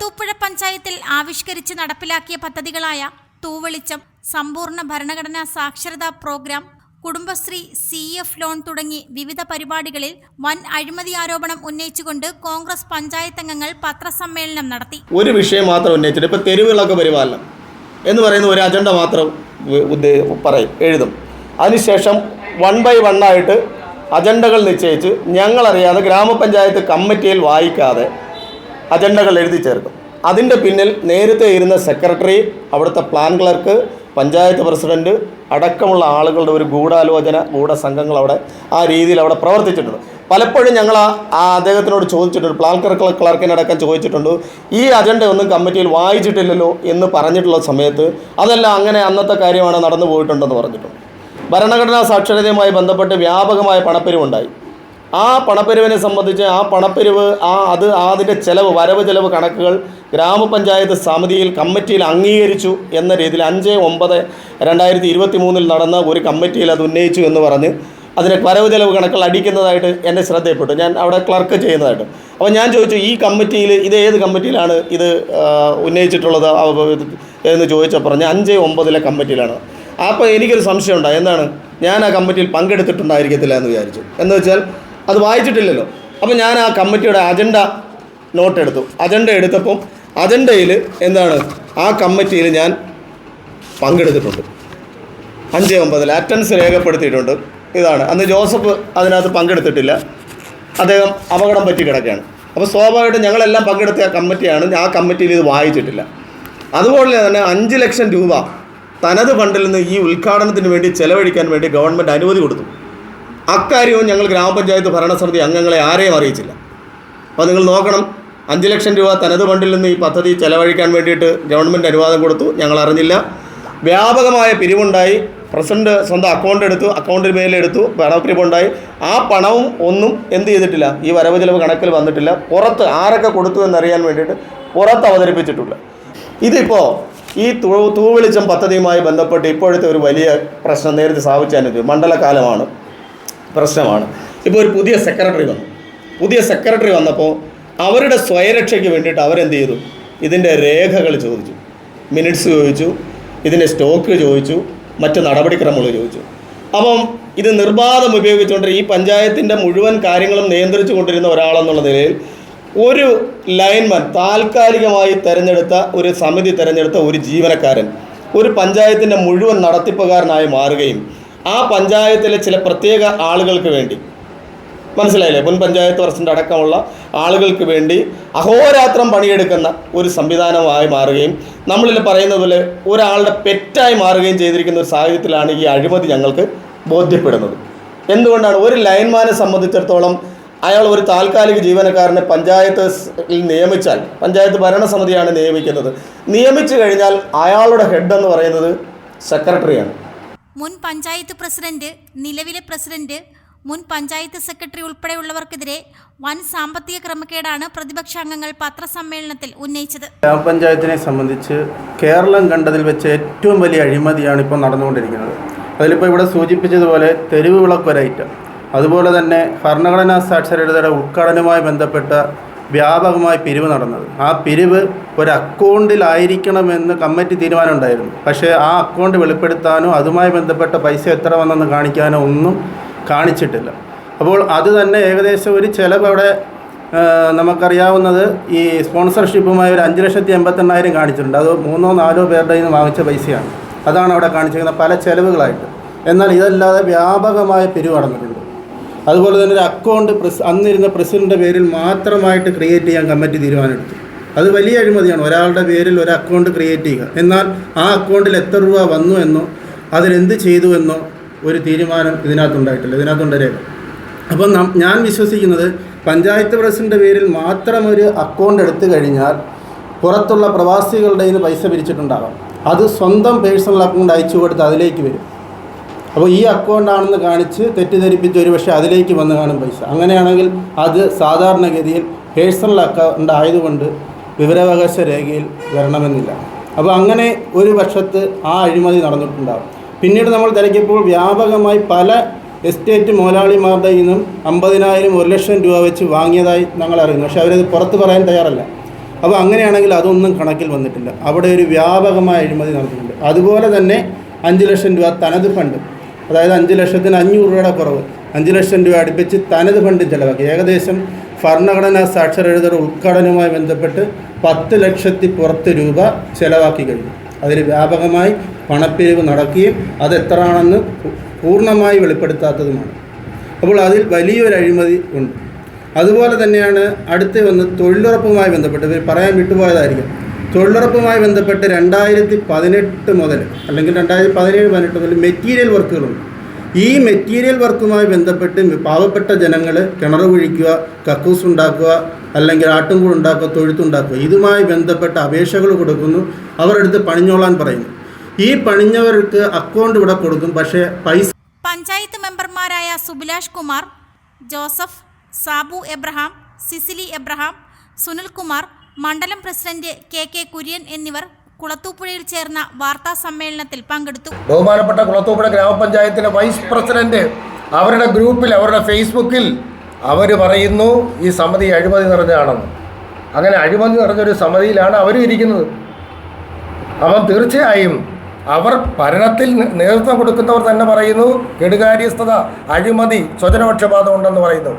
വട്ടൂപ്പുഴ പഞ്ചായത്തിൽ ആവിഷ്കരിച്ച് നടപ്പിലാക്കിയ പദ്ധതികളായ തൂവെളിച്ചം സമ്പൂർണ ഭരണഘടനാ സാക്ഷരതാ programme Kudumbashree C F loan തുടങ്ങി വിവിധ പരിപാടികളിൽ വൻ അഴിമതി ആരോപണം ഉന്നയിച്ചുകൊണ്ട് കോൺഗ്രസ് പഞ്ചായത്ത് അംഗങ്ങൾ പത്രസമ്മേളനം നടത്തി. ഒരു വിഷയം മാത്രം ഉന്നയിച്ചിട്ട് ഇപ്പോൾ തെരുവുകളൊക്കെ പരിപാലനം എന്ന് പറയുന്ന ഒരു അജണ്ട മാത്രം പറയും എഴുതും. അതിനുശേഷം വൺ ബൈ വൺ ആയിട്ട് അജണ്ടകൾ നിശ്ചയിച്ച് ഞങ്ങളറിയാതെ ഗ്രാമപഞ്ചായത്ത് കമ്മിറ്റിയിൽ വായിക്കാതെ അജണ്ടകൾ എഴുതി ചേർക്കും. അതിന്റെ പിന്നിൽ നേരത്തെ ഇരുന്ന സെക്രട്ടറി അവിടുത്തെ പ്ലാൻ ക്ലർക്ക് പഞ്ചായത്ത് പ്രസിഡന്റ് അടക്കമുള്ള ആളുകളുടെ ഒരു ഗൂഢാലോചന ഗൂഢസംഘങ്ങൾ അവിടെ ആ രീതിയിൽ അവിടെ പ്രവർത്തിച്ചിട്ടുണ്ട്. പലപ്പോഴും ഞങ്ങൾ ആ അദ്ദേഹത്തിനോട് ചോദിച്ചിട്ടുണ്ട് പ്ലാൻ ക്ലർക്ക് ക്ലർക്കിനടക്കം ചോദിച്ചിട്ടുണ്ട് ഈ അജണ്ട ഒന്നും കമ്മിറ്റിയിൽ വായിച്ചിട്ടില്ലല്ലോ എന്ന് പറഞ്ഞിട്ടുള്ള സമയത്ത് അതല്ല അങ്ങനെ അന്നത്തെ കാര്യമാണ് നടന്നു പോയിട്ടുണ്ടെന്ന് പറഞ്ഞിട്ടുണ്ട്. ഭരണഘടനാ സാക്ഷരതയുമായി ബന്ധപ്പെട്ട് വ്യാപകമായ പണപ്പിരിവുണ്ടായി. ആ പണപ്പെരുവിനെ സംബന്ധിച്ച് ആ പണപ്പെരുവ് ആ അത് അതിന്റെ ചെലവ് വരവ് ചെലവ് കണക്കുകൾ ഗ്രാമപഞ്ചായത്ത് സമിതിയിൽ കമ്മിറ്റിയിൽ അംഗീകരിച്ചു എന്ന രീതിയിൽ അഞ്ച് ഒമ്പത് രണ്ടായിരത്തി ഇരുപത്തി മൂന്നിൽ നടന്ന ഒരു കമ്മിറ്റിയിൽ അത് ഉന്നയിച്ചു എന്ന് പറഞ്ഞ് അതിന് വരവ് ചെലവ് കണക്കുകൾ അടിക്കുന്നതായിട്ട് എന്റെ ശ്രദ്ധയപ്പെട്ടു ഞാൻ അവിടെ ക്ലർക്ക് ചെയ്യുന്നതായിട്ട്. അപ്പോൾ ഞാൻ ചോദിച്ചു ഈ കമ്മിറ്റിയിൽ ഇത് ഏത് കമ്മിറ്റിയിലാണ് ഇത് ഉന്നയിച്ചിട്ടുള്ളത്? എന്ന് ചോദിച്ചാൽ പറഞ്ഞ് അഞ്ച് ഒമ്പതിലെ കമ്മിറ്റിയിലാണ്. അപ്പോൾ എനിക്കൊരു സംശയം ഉണ്ടായി എന്താണ്? ഞാൻ ആ കമ്മിറ്റിയിൽ പങ്കെടുത്തിട്ടുണ്ടായിരിക്കത്തില്ല എന്ന് വിചാരിച്ചു. എന്ന് വെച്ചാൽ അത് വായിച്ചിട്ടില്ലല്ലോ. അപ്പോൾ ഞാൻ ആ കമ്മിറ്റിയുടെ അജണ്ട നോട്ട് എടുത്തു. അജണ്ട എടുത്തപ്പം അജണ്ടയിൽ എന്താണ്? ആ കമ്മിറ്റിയിൽ ഞാൻ പങ്കെടുത്തിട്ടുണ്ട്. അഞ്ച് ഒമ്പതിൽ അറ്റൻസ് രേഖപ്പെടുത്തിയിട്ടുണ്ട്. ഇതാണ്. അന്ന് ജോസഫ് അതിനകത്ത് പങ്കെടുത്തിട്ടില്ല. അദ്ദേഹം അപകടം പറ്റി കിടക്കുകയാണ്. അപ്പോൾ സ്വാഭാവികമായിട്ടും ഞങ്ങളെല്ലാം പങ്കെടുത്ത കമ്മിറ്റിയാണ്. ആ കമ്മിറ്റിയിൽ ഇത് വായിച്ചിട്ടില്ല. അതുപോലെ തന്നെ അഞ്ച് ലക്ഷം രൂപ തനത് ഫണ്ടിൽ നിന്ന് ഈ ഉദ്ഘാടനത്തിന് വേണ്ടി ചെലവഴിക്കാൻ വേണ്ടി ഗവൺമെന്റ് അനുമതി കൊടുത്തു. അക്കാര്യവും ഞങ്ങൾ ഗ്രാമപഞ്ചായത്ത് ഭരണസമിതി അംഗങ്ങളെ ആരെയും അറിയിച്ചില്ല. അപ്പോൾ നിങ്ങൾ നോക്കണം അഞ്ച് ലക്ഷം രൂപ തനത് ഫണ്ടിൽ നിന്ന് ഈ പദ്ധതി ചെലവഴിക്കാൻ വേണ്ടിയിട്ട് ഗവൺമെന്റ് അനുവാദം കൊടുത്തു ഞങ്ങൾ അറിഞ്ഞില്ല. വ്യാപകമായ പിരിവുണ്ടായി. പ്രസിഡന്റ് സ്വന്തം അക്കൗണ്ട് എടുത്തു അക്കൗണ്ടിന് മേലെടുത്തു പണപ്പിരിവുണ്ടായി ആ പണവും ഒന്നും എന്ത് ചെയ്തിട്ടില്ല ഈ വരവ് ചിലവ് കണക്കിൽ വന്നിട്ടില്ല. പുറത്ത് ആരൊക്കെ കൊടുത്തു എന്നറിയാൻ വേണ്ടിയിട്ട് പുറത്ത് അവതരിപ്പിച്ചിട്ടില്ല. ഇതിപ്പോൾ ഈ തൂവെളിച്ചം പദ്ധതിയുമായി ബന്ധപ്പെട്ട് ഇപ്പോഴത്തെ ഒരു വലിയ പ്രശ്നം നേരത്തെ സ്ഥാപിച്ചു മണ്ഡലകാലമാണ്. പ്രശ്നമാണ്. ഇപ്പോൾ ഒരു പുതിയ സെക്രട്ടറി വന്നു. പുതിയ സെക്രട്ടറി വന്നപ്പോൾ അവരുടെ സ്വയരക്ഷയ്ക്ക് വേണ്ടിയിട്ട് അവരെന്ത് ചെയ്തു? ഇതിന്റെ രേഖകൾ ചോദിച്ചു. മിനിറ്റ്സ് ചോദിച്ചു. ഇതിന്റെ സ്റ്റോക്ക് ചോദിച്ചു. മറ്റ് നടപടിക്രമങ്ങൾ ചോദിച്ചു. അപ്പം ഇത് നിർബാധം ഉപയോഗിച്ചുകൊണ്ട് ഈ പഞ്ചായത്തിന്റെ മുഴുവൻ കാര്യങ്ങളും നിയന്ത്രിച്ചു കൊണ്ടിരുന്ന ഒരാളെന്നുള്ള നിലയിൽ ഒരു ലൈൻമാൻ താൽക്കാലികമായി തിരഞ്ഞെടുത്ത ഒരു സമിതി തിരഞ്ഞെടുത്ത ഒരു ജീവനക്കാരൻ ഒരു പഞ്ചായത്തിന്റെ മുഴുവൻ നടത്തിപ്പുകാരനായി മാറുകയും ആ പഞ്ചായത്തിലെ ചില പ്രത്യേക ആളുകൾക്ക് വേണ്ടി. മനസ്സിലായില്ലേ? മുൻ പഞ്ചായത്ത് പ്രസിഡന്റ് അടക്കമുള്ള ആളുകൾക്ക് വേണ്ടി അഹോരാത്രം പണിയെടുക്കുന്ന ഒരു സംവിധാനമായി മാറുകയും നമ്മളിൽ പറയുന്നത് പോലെ ഒരാളുടെ പെറ്റായി മാറുകയും ചെയ്തിരിക്കുന്ന ഒരു സാഹചര്യത്തിലാണ് ഈ അഴിമതി ഞങ്ങൾക്ക് ബോധ്യപ്പെടുന്നത്. എന്തുകൊണ്ടാണ്? ഒരു ലൈൻമാനെ സംബന്ധിച്ചിടത്തോളം അയാൾ ഒരു താൽക്കാലിക ജീവനക്കാരനെ പഞ്ചായത്ത് നിയമിച്ചാൽ പഞ്ചായത്ത് ഭരണസമിതിയാണ് നിയമിക്കുന്നത്. നിയമിച്ചു കഴിഞ്ഞാൽ അയാളുടെ ഹെഡ് എന്ന് പറയുന്നത് സെക്രട്ടറിയാണ്. മുൻ പഞ്ചായത്ത് പ്രസിഡന്റ് നിലവിലെ പ്രസിഡന്റ് മുൻ പഞ്ചായത്ത് സെക്രട്ടറി ഉൾപ്പെടെയുള്ളവർക്കെതിരെ വൻ സാമ്പത്തിക ക്രമക്കേടാണ് പ്രതിപക്ഷാംഗങ്ങൾ പത്രസമ്മേളനത്തിൽ ഉന്നയിച്ചത്. ഗ്രാമപഞ്ചായത്തിനെ സംബന്ധിച്ച് കേരളം കണ്ടതിൽ വെച്ച് ഏറ്റവും വലിയ അഴിമതിയാണ് ഇപ്പോൾ നടന്നുകൊണ്ടിരിക്കുന്നത്. അതിലിപ്പോൾ ഇവിടെ സൂചിപ്പിച്ചതുപോലെ തെരുവ് വിളക്കൊരൈറ്റം അതുപോലെ തന്നെ ഭരണഘടനാ സാക്ഷരതയുടെ ഉദ്ഘാടനവുമായി ബന്ധപ്പെട്ട വ്യാപകമായ പിരിവ് നടന്നത്. ആ പിരിവ് ഒരു അക്കൗണ്ടിലായിരിക്കണമെന്ന് കമ്മിറ്റി തീരുമാനം ഉണ്ടായിരുന്നു പക്ഷേ ആ അക്കൗണ്ട് വെളിപ്പെടുത്താനോ അതുമായി ബന്ധപ്പെട്ട പൈസ എത്ര വന്നെന്ന് കാണിക്കാനോ ഒന്നും കാണിച്ചിട്ടില്ല. അപ്പോൾ അത് തന്നെ ഏകദേശം ഒരു ചിലവ് അവിടെ നമുക്കറിയാവുന്നത് ഈ സ്പോൺസർഷിപ്പുമായി ഒരു അഞ്ച് ലക്ഷത്തി എൺപത്തെണ്ണായിരം കാണിച്ചിട്ടുണ്ട്. അത് മൂന്നോ നാലോ പേരുടെ നിന്ന് വാങ്ങിച്ച പൈസയാണ്. അതാണ് അവിടെ കാണിച്ചിരിക്കുന്നത്. പല ചിലവുകളായിട്ട്. എന്നാൽ ഇതല്ലാതെ വ്യാപകമായ പിരിവ് നടന്നിട്ടുണ്ട്. അതുപോലെ തന്നെ ഒരു അക്കൗണ്ട് പ്രസ് അന്നിരുന്ന പ്രസിഡന്റെ പേരിൽ മാത്രമായിട്ട് ക്രിയേറ്റ് ചെയ്യാൻ കമ്മിറ്റി തീരുമാനമെടുത്തു. അത് വലിയ അഴിമതിയാണ്. ഒരാളുടെ പേരിൽ ഒരു അക്കൗണ്ട് ക്രിയേറ്റ് ചെയ്യുക. എന്നാൽ ആ അക്കൗണ്ടിൽ എത്ര രൂപ വന്നു എന്നോ അതിലെന്ത് ചെയ്തു എന്നോ ഒരു തീരുമാനം ഇതിനകത്തുണ്ടായിട്ടില്ല. ഇതിനകത്തുണ്ട് അപ്പം ഞാൻ വിശ്വസിക്കുന്നത് പഞ്ചായത്ത് പ്രസിഡന്റെ പേരിൽ മാത്രം ഒരു അക്കൗണ്ട് എടുത്തു കഴിഞ്ഞാൽ പുറത്തുള്ള പ്രവാസികളുടെ നിന്ന് പൈസ പിരിച്ചിട്ടുണ്ടാകാം. അത് സ്വന്തം പേഴ്സണൽ അക്കൗണ്ട് അയച്ചു കൊടുത്ത് അതിലേക്ക് വരും. അപ്പോൾ ഈ അക്കൗണ്ട് ആണെന്ന് കാണിച്ച് തെറ്റിദ്ധരിപ്പിച്ച് ഒരു പക്ഷേ അതിലേക്ക് വന്ന് കാണും പൈസ. അങ്ങനെയാണെങ്കിൽ അത് സാധാരണഗതിയിൽ പേഴ്സണൽ അക്കൗണ്ട് ആയതുകൊണ്ട് വിവരാവകാശ രേഖയിൽ വരണമെന്നില്ല. അപ്പോൾ അങ്ങനെ ഒരു പക്ഷത്ത് ആ അഴിമതി നടന്നിട്ടുണ്ടാകും പിന്നീട് നമ്മൾ തിരക്കിയപ്പോൾ വ്യാപകമായി പല എസ്റ്റേറ്റ് മുതലാളിമാരുടെ നിന്നും അമ്പതിനായിരം ഒരു ലക്ഷം രൂപ വെച്ച് വാങ്ങിയതായി ഞങ്ങൾ അറിയുന്നു. പക്ഷേ അവരത് പുറത്ത് പറയാൻ തയ്യാറല്ല. അപ്പോൾ അങ്ങനെയാണെങ്കിൽ അതൊന്നും കണക്കിൽ വന്നിട്ടില്ല. അവിടെ ഒരു വ്യാപകമായ അഴിമതി നടന്നിട്ടുണ്ട്. അതുപോലെ തന്നെ അഞ്ച് ലക്ഷം രൂപ തനത് ഫണ്ട് അതായത് അഞ്ച് ലക്ഷത്തിന് അഞ്ഞൂറ് രൂപയുടെ കുറവ്. അഞ്ച് ലക്ഷം രൂപ അടുപ്പിച്ച് തനത് ഫണ്ട് ചിലവാക്കി. ഏകദേശം ഭരണഘടനാ സാക്ഷരതയുടെ ഉദ്ഘാടനവുമായി ബന്ധപ്പെട്ട് പത്ത് ലക്ഷത്തി പുറത്ത് രൂപ ചിലവാക്കി കഴിഞ്ഞു. അതിൽ വ്യാപകമായി പണപ്പിരിവ് നടക്കുകയും അത് എത്രയാണെന്ന് പൂർണമായി വെളിപ്പെടുത്താത്തതുമാണ്. അപ്പോൾ അതിൽ വലിയൊരു അഴിമതി ഉണ്ട്. അതുപോലെ തന്നെയാണ് അടുത്ത് വന്ന് തൊഴിലുറപ്പുമായി ബന്ധപ്പെട്ട് ഇവർ പറയാൻ വിട്ടുപോയതായിരിക്കും. തൊഴിലുറപ്പുമായി ബന്ധപ്പെട്ട് രണ്ടായിരത്തി പതിനെട്ട് മുതൽ അല്ലെങ്കിൽ രണ്ടായിരത്തി പതിനേഴ് പതിനെട്ട് മുതൽ മെറ്റീരിയൽ വർക്കുകളുണ്ട്. ഈ മെറ്റീരിയൽ വർക്കുമായി ബന്ധപ്പെട്ട് പാവപ്പെട്ട ജനങ്ങൾ കിണർ കുഴിക്കുക കക്കൂസ് ഉണ്ടാക്കുക അല്ലെങ്കിൽ ആട്ടുംകൂട് ഉണ്ടാക്കുക തൊഴുത്തുണ്ടാക്കുക ഇതുമായി ബന്ധപ്പെട്ട അപേക്ഷകൾ കൊടുക്കുന്നു. അവരെടുത്ത് പണിഞ്ഞോളാൻ പറയുന്നു ഈ പണിഞ്ഞവർക്ക് അക്കൗണ്ട് ഇവിടെ കൊടുക്കും. പക്ഷേ പൈസ പഞ്ചായത്ത് മെമ്പർമാരായ Subilash Kumar Joseph Sabu Abraham Cicily Abraham Sunilkumar മണ്ഡലം പ്രസിഡന്റ് കെ കെ കുര്യൻ എന്നിവർ കുളത്തൂപ്പുഴയിൽ ചേർന്ന വാർത്താ സമ്മേളനത്തിൽ പങ്കെടുത്തു. ബഹുമാനപ്പെട്ട കുളത്തൂപ്പുഴ ഗ്രാമപഞ്ചായത്തിലെ വൈസ് പ്രസിഡന്റ് അവരുടെ ഗ്രൂപ്പിൽ അവരുടെ ഫേസ്ബുക്കിൽ അവർ പറയുന്നു ഈ സമിതി അഴിമതി നിറഞ്ഞതാണെന്ന്. അങ്ങനെ അഴിമതി നിറഞ്ഞൊരു സമിതിയിലാണ് അവരും ഇരിക്കുന്നത്. അപ്പം തീർച്ചയായും അവർ ഭരണത്തിൽ നേതൃത്വം കൊടുക്കുന്നവർ തന്നെ പറയുന്നു കെടുകാര്യസ്ഥത അഴിമതി സ്വജനപക്ഷപാതം ഉണ്ടെന്ന് പറയുന്നു.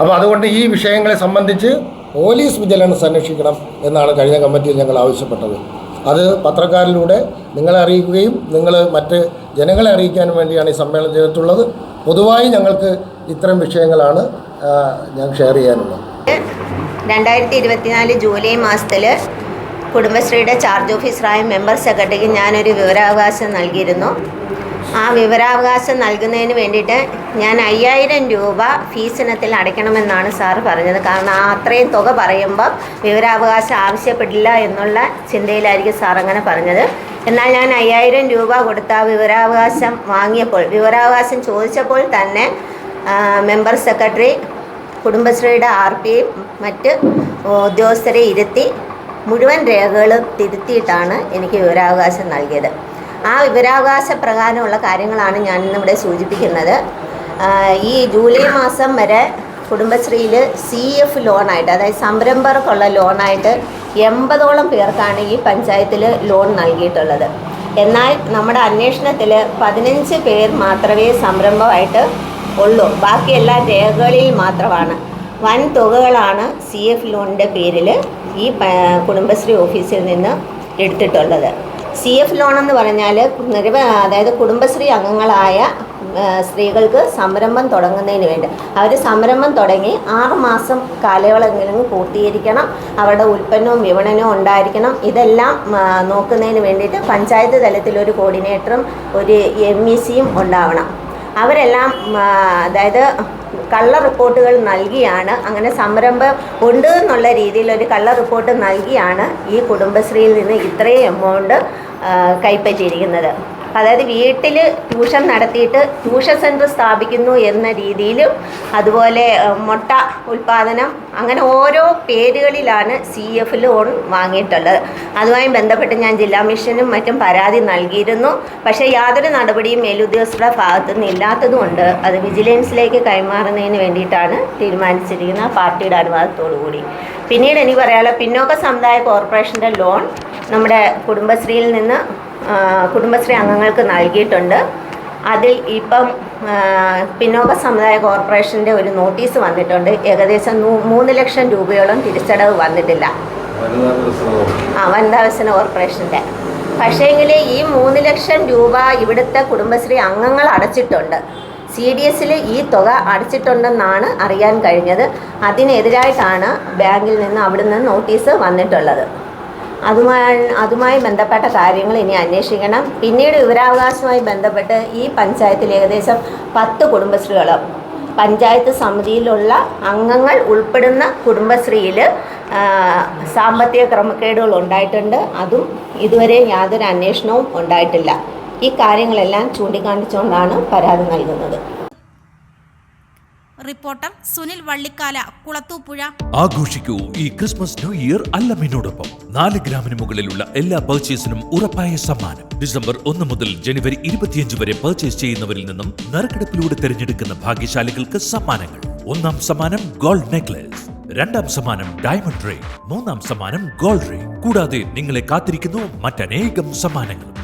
അപ്പോൾ അതുകൊണ്ട് ഈ വിഷയങ്ങളെ സംബന്ധിച്ച് പോലീസ് വിജിലൻസ് അന്വേഷിക്കണം എന്നാണ് കഴിഞ്ഞ കമ്മിറ്റിയിൽ ഞങ്ങൾ ആവശ്യപ്പെട്ടത്. അത് പത്രക്കാരിലൂടെ നിങ്ങളെ അറിയിക്കുകയും നിങ്ങൾ മറ്റ് ജനങ്ങളെ അറിയിക്കാനും വേണ്ടിയാണ് ഈ സമ്മേളനം ചെയ്തിട്ടുള്ളത്. പൊതുവായി ഞങ്ങൾക്ക് ഇത്തരം വിഷയങ്ങളാണ് ഞാൻ ഷെയർ ചെയ്യാനുള്ളത്. രണ്ടായിരത്തി ഇരുപത്തിനാല് ജൂലൈ മാസത്തിൽ കുടുംബശ്രീയുടെ ചാർജ് ഓഫീസറായ മെമ്പർ സെക്രട്ടറിക്ക് ഞാനൊരു വിവരാവകാശം നൽകിയിരുന്നു. ആ വിവരാവകാശം നൽകുന്നതിന് വേണ്ടിയിട്ട് ഞാൻ അയ്യായിരം രൂപ ഫീസ് ഇനത്തിൽ അടയ്ക്കണമെന്നാണ് സാറ് പറഞ്ഞത്. കാരണം ആ അത്രയും തുക പറയുമ്പോൾ വിവരാവകാശം ആവശ്യപ്പെടില്ല എന്നുള്ള ചിന്തയിലായിരിക്കും സാർ അങ്ങനെ പറഞ്ഞത്. എന്നാൽ ഞാൻ അയ്യായിരം രൂപ കൊടുത്ത വിവരാവകാശം വാങ്ങിയപ്പോൾ വിവരാവകാശം ചോദിച്ചപ്പോൾ തന്നെ മെമ്പർ സെക്രട്ടറി കുടുംബശ്രീയുടെ ആർ പിയും മറ്റ് ഉദ്യോഗസ്ഥരെ ഇരുത്തി മുഴുവൻ രേഖകളും തിരുത്തിയിട്ടാണ് എനിക്ക് വിവരാവകാശം നൽകിയത്. ആ വിവരാവകാശ പ്രകാരമുള്ള കാര്യങ്ങളാണ് ഞാൻ ഇന്നിവിടെ സൂചിപ്പിക്കുന്നത്. ഈ ജൂലൈ മാസം വരെ കുടുംബശ്രീയിൽ സി എഫ് ലോണായിട്ട് അതായത് സംരംഭകർക്കുള്ള ലോണായിട്ട് എൺപതോളം പേർക്കാണ് ഈ പഞ്ചായത്തിൽ ലോൺ നൽകിയിട്ടുള്ളത്. എന്നാൽ നമ്മുടെ അന്വേഷണത്തിൽ പതിനഞ്ച് പേർ മാത്രമേ സംരംഭമായിട്ട് ഉള്ളൂ. ബാക്കി എല്ലാ രേഖകളിൽ മാത്രമാണ്. വൻ തുകകളാണ് സി എഫ് ലോണിന്റെ പേരിൽ ഈ കുടുംബശ്രീ ഓഫീസിൽ നിന്ന് എടുത്തിട്ടുള്ളത്. സി എഫ് ലോൺ എന്ന് പറഞ്ഞാൽ അതായത് കുടുംബശ്രീ അംഗങ്ങളായ സ്ത്രീകൾക്ക് സംരംഭം തുടങ്ങുന്നതിന് വേണ്ടി. അവർ സംരംഭം തുടങ്ങി ആറുമാസം കാലയളവെങ്കിലും പൂർത്തീകരിക്കണം. അവരുടെ ഉൽപ്പന്നവും വിപണനവും ഉണ്ടായിരിക്കണം. ഇതെല്ലാം നോക്കുന്നതിന് വേണ്ടിയിട്ട് പഞ്ചായത്ത് തലത്തിൽ ഒരു കോർഡിനേറ്ററും ഒരു എം ഇ സിയും ഉണ്ടാവണം. അവരെല്ലാം അതായത് കള്ള റിപ്പോർട്ടുകൾ നൽകിയാണ്. അങ്ങനെ സംരംഭം ഉണ്ട് എന്നുള്ള രീതിയിൽ ഒരു കള്ള റിപ്പോർട്ട് നൽകിയാണ് ഈ കുടുംബശ്രീയിൽ നിന്ന് ഇത്രയും എമൗണ്ട് കൈപ്പറ്റിയിരിക്കുന്നത്. അതായത് വീട്ടിൽ ട്യൂഷൻ നടത്തിയിട്ട് ട്യൂഷൻ സെന്റർ സ്ഥാപിക്കുന്നു എന്ന രീതിയിലും അതുപോലെ മുട്ട ഉൽപ്പാദനം അങ്ങനെ ഓരോ പേരുകളിലാണ് സി എഫ് ലോൺ വാങ്ങിയിട്ടുള്ളത്. അതുമായി ബന്ധപ്പെട്ട് ഞാൻ ജില്ലാ മിഷനും മറ്റും പരാതി നൽകിയിരുന്നു. പക്ഷേ യാതൊരു നടപടിയും മേലുദ്യോഗസ്ഥരുടെ ഭാഗത്തു നിന്ന് ഇല്ലാത്തതുകൊണ്ട് അത് വിജിലൻസിലേക്ക് കൈമാറുന്നതിന് വേണ്ടിയിട്ടാണ് തീരുമാനിച്ചിരിക്കുന്ന പാർട്ടിയുടെ അനുവാദത്തോടു കൂടി പിന്നീട് എനിക്ക് പറയാനുള്ള പിന്നോക്ക സമുദായ കോർപ്പറേഷന്റെ ലോൺ നമ്മുടെ കുടുംബശ്രീയിൽ നിന്ന് കുടുംബശ്രീ അംഗങ്ങൾക്ക് നൽകിയിട്ടുണ്ട്. അതിൽ ഇപ്പം പിന്നോക്ക സമുദായ കോർപ്പറേഷന്റെ ഒരു നോട്ടീസ് വന്നിട്ടുണ്ട്. ഏകദേശം മൂന്ന് ലക്ഷം രൂപയോളം തിരിച്ചടവ് വന്നിട്ടില്ല. ആ വനിതാ വികസന കോർപ്പറേഷന്റെ പക്ഷേങ്കിൽ ഈ മൂന്ന് ലക്ഷം രൂപ ഇവിടുത്തെ കുടുംബശ്രീ അംഗങ്ങൾ അടച്ചിട്ടുണ്ട്. സി ഡി എസിൽ ഈ തുക അടച്ചിട്ടുണ്ടെന്നാണ് അറിയാൻ കഴിഞ്ഞത്. അതിനെതിരായിട്ടാണ് ബാങ്കിൽ നിന്ന് അവിടുന്ന് നോട്ടീസ് വന്നിട്ടുള്ളത്. അതുമായി അതുമായി ബന്ധപ്പെട്ട കാര്യങ്ങൾ ഇനി അന്വേഷിക്കണം. പിന്നീട് വിവരാവകാശവുമായി ബന്ധപ്പെട്ട് ഈ പഞ്ചായത്തിൽ ഏകദേശം പത്ത് കുടുംബശ്രീകൾ പഞ്ചായത്ത് സമിതിയിലുള്ള അംഗങ്ങൾ ഉൾപ്പെടുന്ന കുടുംബശ്രീയിൽ സാമ്പത്തിക ക്രമക്കേടുകൾ ഉണ്ടായിട്ടുണ്ട്. അതും ഇതുവരെ യാതൊരു അന്വേഷണവും ഉണ്ടായിട്ടില്ല. ഈ കാര്യങ്ങളെല്ലാം ചൂണ്ടിക്കാണിച്ചുകൊണ്ടാണ് പരാതി നൽകുന്നത്. റിപ്പോർട്ടർ സുനിൽ വള്ളിക്കാല കുളത്തൂപ്പുഴ. ആഘോഷിക്കൂ ഈ ക്രിസ്മസ് ന്യൂ ഇയർ അല്ലമ്മിനോടൊപ്പം നാല് ഗ്രാമിന് മുകളിലുള്ള എല്ലാ പർച്ചേസിനും ഉറപ്പായ സമ്മാനം. ഡിസംബർ ഒന്ന് മുതൽ ജനുവരി ഇരുപത്തിയഞ്ച് വരെ പർച്ചേസ് ചെയ്യുന്നവരിൽ നിന്നും നറുക്കെടുപ്പിലൂടെ തിരഞ്ഞെടുക്കുന്ന ഭാഗ്യശാലികൾക്ക് സമ്മാനങ്ങൾ. ഒന്നാം സമ്മാനം ഗോൾഡ് നെക്ലസ് രണ്ടാം സമ്മാനം ഡയമണ്ട് റിംഗ് മൂന്നാം സമ്മാനം ഗോൾഡ് റിംഗ് കൂടാതെ നിങ്ങളെ കാത്തിരിക്കുന്നു മറ്റനേകം സമ്മാനങ്ങൾ